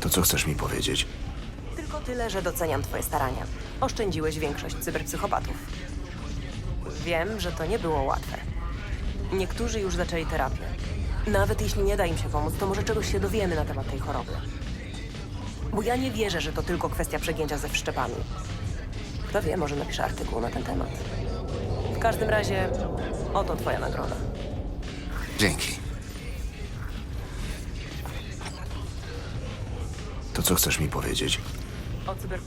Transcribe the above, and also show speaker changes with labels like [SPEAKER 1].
[SPEAKER 1] To co chcesz mi powiedzieć?
[SPEAKER 2] tylko tyle, że doceniam twoje starania. Oszczędziłeś większość cyberpsychopatów. Wiem, że to nie było łatwe. Niektórzy już zaczęli terapię. Nawet jeśli nie da im się pomóc, to może czegoś się dowiemy na temat tej choroby. Bo ja nie wierzę, że to tylko kwestia przegięcia ze wszczepami. Kto wie, może napiszę artykuł na ten temat. W każdym razie, oto twoja nagroda.
[SPEAKER 1] Dzięki. To co chcesz mi powiedzieć?
[SPEAKER 2] O cyber...